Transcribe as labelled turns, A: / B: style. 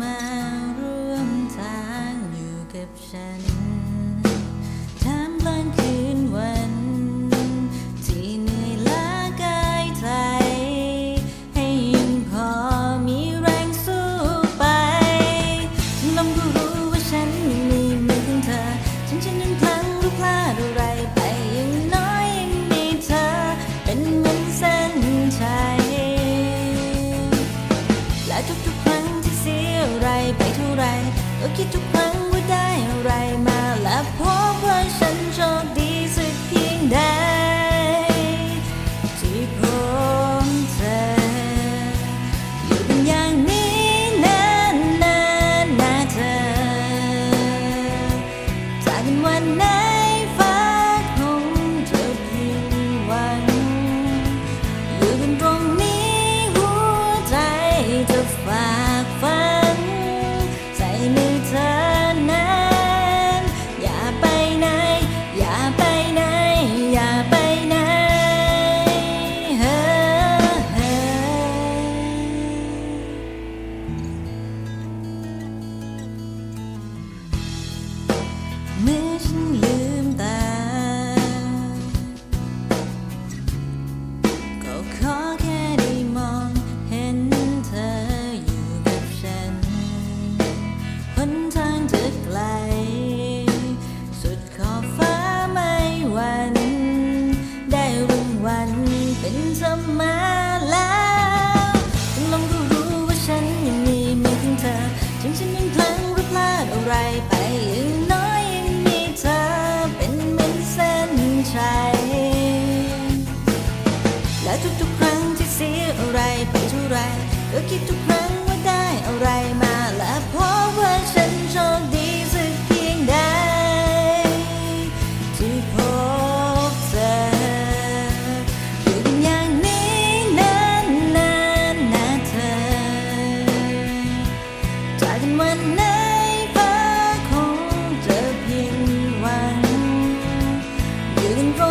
A: มาร่มทางอยู่กับฉันทามกลางคืนวัน ที่เหนื่อยล้ากายใจ ให้ยังพอมีแรงสู้ไปน้องก็รู้ว่าฉันมีมือของเธอ ฉันฉันนั้พลังรือพลาดอะไรไป คิดทุกครั้งว่าได้อะไรมาและพอ เป็นเธอมาแล้วลองก็รู้ว่าฉันยังมีมือถึงเธอ ถึงฉันยังพลังหรือพลาดอะไรไปยังน้อยยังมีเธอเป็นเหมือนเส้นชัยและทุกๆครั้งที่เสียอะไรไปเท่าไรก็คิดทุก 모든 것